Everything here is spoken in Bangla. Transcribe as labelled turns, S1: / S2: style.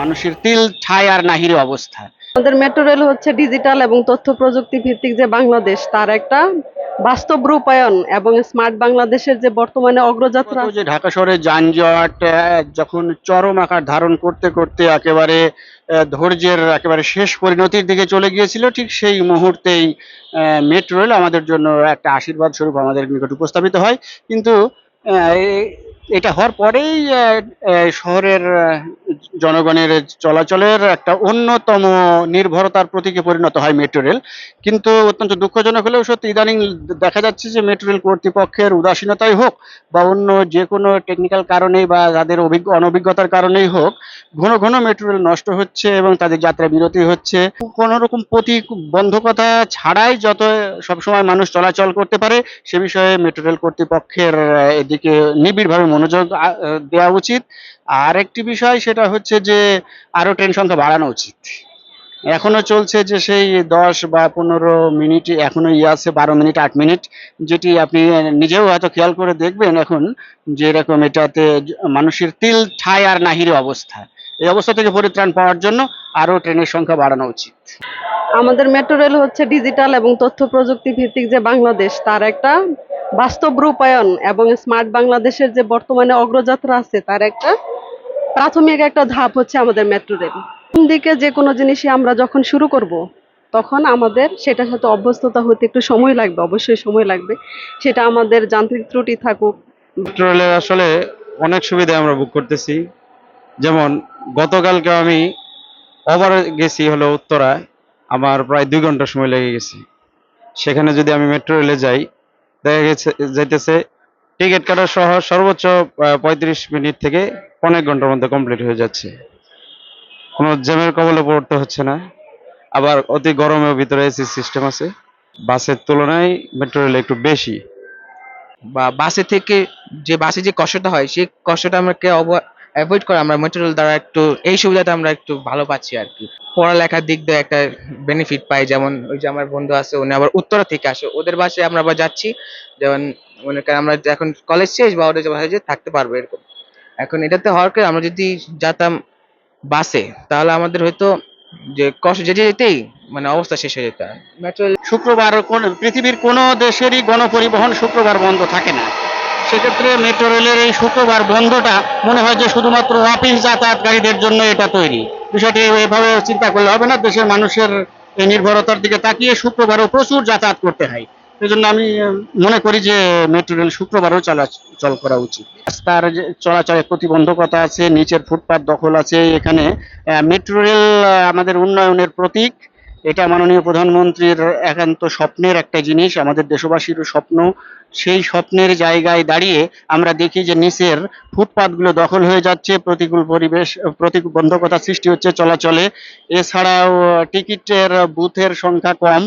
S1: মানুষের তিল ঠাই আর নাহির অবস্থা।
S2: আমাদের মেট্রো রেল হচ্ছে ডিজিটাল এবং তথ্য প্রযুক্তি ভিত্তিক যে বাংলাদেশ তার একটা বাস্তব রূপায়ণ এবং স্মার্ট বাংলাদেশের যে বর্তমানে অগ্রযাত্রা।
S1: যে ঢাকা শহরে যানজট যখন চরম আকার ধারণ করতে করতে একেবারে ধৈর্যের একেবারে শেষ পরিণতির দিকে চলে গিয়েছিল ঠিক সেই মুহূর্তেই মেট্রো রেল আমাদের জন্য একটা আশীর্বাদ স্বরূপ আমাদের নিকট উপস্থাপিত হয়। কিন্তু এটা হওয়ার পরেই শহরের জনগণের চলাচলের একটা অন্যতম নির্ভরতার প্রতীকে পরিণত হয় মেট্রো রেল। কিন্তু অত্যন্ত দুঃখজনক হলেও সত্যি ইদানিং দেখা যাচ্ছে যে মেট্রো রেল কর্তৃপক্ষের উদাসীনতাই হোক বা অন্য যে কোনো টেকনিক্যাল কারণেই বা তাদের অভিজ্ঞ, অনভিজ্ঞতার কারণেই হোক, ঘন ঘন মেট্রো রেল নষ্ট হচ্ছে এবং তাদের যাত্রা বিরতি হচ্ছে। কোনো রকম প্রতিবন্ধকতা ছাড়াই যত সবসময় মানুষ চলাচল করতে পারে, সে বিষয়ে মেট্রো রেল কর্তৃপক্ষের এদিকে নিবিড়ভাবে মনোযোগ দেওয়া উচিত। আর একটি বিষয় সেটা হচ্ছে যে আরও ট্রেন সংখ্যা বাড়ানো উচিত। এখনও চলছে যে সেই দশ বা পনেরো মিনিট এখনও ইয়ে আছে, বারো মিনিট, আট মিনিট, যেটি আপনি নিজেও হয়তো খেয়াল করে দেখবেন এখন যে এরকম এটাতে মানুষের তিল ঠাই আর নাহির অবস্থা। এই অবস্থা থেকে পরিত্রাণ পাওয়ার জন্য আরও ট্রেনের সংখ্যা বাড়ানো উচিত।
S2: আমাদের মেট্রো রেল হচ্ছে ডিজিটাল এবং তথ্য প্রযুক্তি ভিত্তিক যে বাংলাদেশ, তার একটা বাস্তব রূপায়ণ এবং স্মার্ট বাংলাদেশের যে বর্তমানে অগ্রযাত্রা আছে, তার একটা প্রাথমিক একটা ধাপ হচ্ছে আমাদের মেট্রো রেল প্রথম দিকে যে কোনো জিনিসই আমরা যখন শুরু করব, তখন আমাদের সেটার সাথে অভ্যস্ততা হতে একটু সময় লাগবে, অবশ্যই সময় লাগবে। সেটা আমাদের যান্ত্রিক ত্রুটি থাকুক।
S3: মেট্রো রেলের আসলে অনেক সুবিধা আমরা বুক করতেছি। যেমন গতকালকে আমি ওভার গেছি হলো উত্তরায়, আমার প্রায় দুই ঘণ্টা সময় লেগে গেছে। সেখানে যদি আমি মেট্রো রেলে যাই, দেখা গেছে, যাইতেছে টিকিট কাটার সহ সর্বোচ্চ পঁয়ত্রিশ মিনিট থেকে অনেক ঘণ্টার মধ্যে কমপ্লিট হয়ে যাচ্ছে। কোনো জ্যামের কবলে পড়তে হচ্ছে না। আবার অতি গরমেও ভিতরে এসি সিস্টেম আছে। বাসের তুলনায় মেট্রো রেল একটু বেশি।
S4: বা বাসে থেকে যে বাসে যে কষ্টটা হয়, সেই কষ্টটা আমাকে অ্যাভয়েড করে, আমরা মেট্রো রেল দ্বারা একটু, এই সুবিধাটা আমরা একটু ভালো পাচ্ছি আর কি। পড়ালেখার দিক দিয়ে একটা বেনিফিট পাই, যেমন ওই যে আমার বন্ধু আছে, উনি আবার উত্তরা থেকে আসে। ওদের বাসে আমরা আবার যাচ্ছি, যেমন মনে করেন আমরা এখন কলেজ শেষ বা ওদের বাসায় যে থাকতে পারব এরকম। এখন এটাতে হওয়ার কারণে আমরা যদি যেতাম বাসে, তাহলে আমাদের হয়তো যে কষ্ট, যেতে যেতেই মানে অবস্থা শেষ হয়ে যেত।
S1: শুক্রবার কোন, পৃথিবীর কোনো দেশেরই গণপরিবহন শুক্রবার বন্ধ থাকে না। সেক্ষেত্রে মেট্রো রেলের এই শুক্রবার বন্ধটা মনে হয় যে শুধুমাত্র অফিস যাতায়াতকারীদের জন্য এটা তৈরি। বিষয়টি এভাবে চিন্তা করলে হবে না, দেশের মানুষের এই নির্ভরতার দিকে তাকিয়ে শুক্রবারও প্রচুর যাতায়াত করতে হয়। এই জন্য আমি মনে করি যে মেট্রো রেল শুক্রবারও চলাচল করা উচিত। রাস্তার চলাচলে প্রতিবন্ধকতা আছে, নিচের ফুটপাত দখল আছে, এখানে মেট্রো রেল আমাদের উন্নয়নের প্রতীক। এটা মাননীয় প্রধানমন্ত্রীর একান্ত স্বপ্নের একটা জিনিস, আমাদের দেশবাসীরও স্বপ্ন। সেই স্বপ্নের জায়গায় দাঁড়িয়ে আমরা দেখি যে নিচের ফুটপাতগুলো দখল হয়ে যাচ্ছে, প্রতিকূল পরিবেশ প্রতিকূল প্রতিবন্ধকতা সৃষ্টি হচ্ছে চলাচলে। এছাড়াও টিকিটের, বুথের সংখ্যা কম।